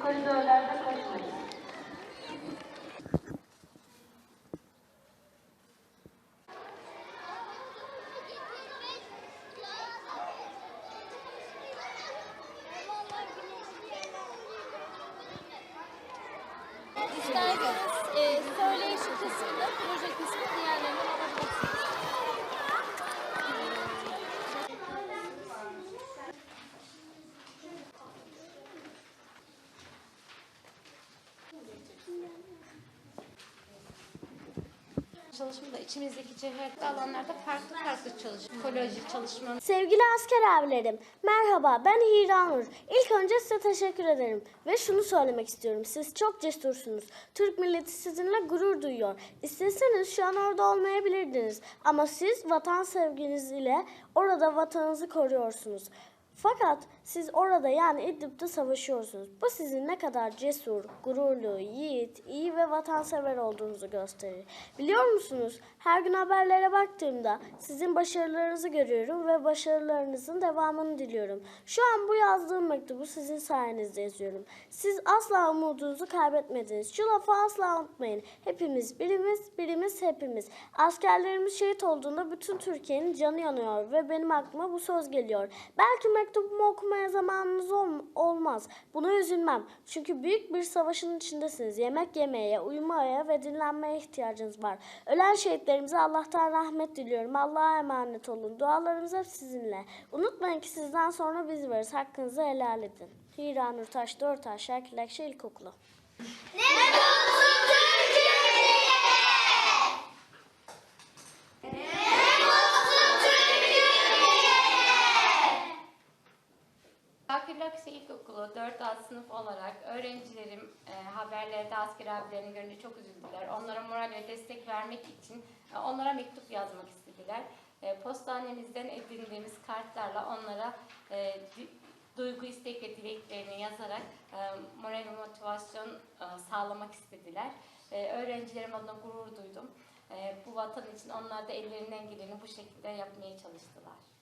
koridorlarda koşmayın. İsterseniz e, söyleyişi kısmında proje kısmı çalışmada içimizdeki cevherli alanlarda farklı farklı çalışma, ekoloji çalışma, Sevgili asker abilerim, merhaba ben Hira Nur. İlk önce size teşekkür ederim ve şunu söylemek istiyorum. Siz çok cesursunuz. Türk milleti sizinle gurur duyuyor. İsteseniz şu an orada olmayabilirdiniz. Ama siz vatan sevginiz ile orada vatanınızı koruyorsunuz. Fakat siz orada yani İdlib'de savaşıyorsunuz. Bu sizin ne kadar cesur, gururlu, yiğit, iyi ve vatansever olduğunuzu gösterir. Biliyor musunuz? Her gün haberlere baktığımda sizin başarılarınızı görüyorum ve başarılarınızın devamını diliyorum. Şu an bu yazdığım mektubu sizin sayenizde yazıyorum. Siz asla umudunuzu kaybetmediniz. Şu lafı asla unutmayın. Hepimiz birimiz, birimiz hepimiz. Askerlerimiz şehit olduğunda bütün Türkiye'nin canı yanıyor ve benim aklıma bu söz geliyor. Belki mektubumu okumaya zamanınız ol- olmaz. Buna üzülmem. Çünkü büyük bir savaşın içindesiniz. Yemek yemeye, uyumaya ve dinlenmeye ihtiyacınız var. Ölen şehitlerimize Allah'tan rahmet diliyorum. Allah'a emanet olun. Dualarımız hep sizinle. Unutmayın ki sizden sonra biz varız. Hakkınızı helal edin. Hira Nurtaş Dörtaş Şakir Ekşi İlkokulu. Akil Akse İlkokulu 4 A sınıf olarak öğrencilerim e, haberlerde asker abilerini görünce çok üzüldüler. Onlara moral ve destek vermek için e, onlara mektup yazmak istediler. E, postanemizden edindiğimiz kartlarla onlara e, duygu, istek ve dileklerini yazarak e, moral ve motivasyon e, sağlamak istediler. E, öğrencilerim adına gurur duydum. E, bu vatan için onlar da ellerinden geleni bu şekilde yapmaya çalıştılar.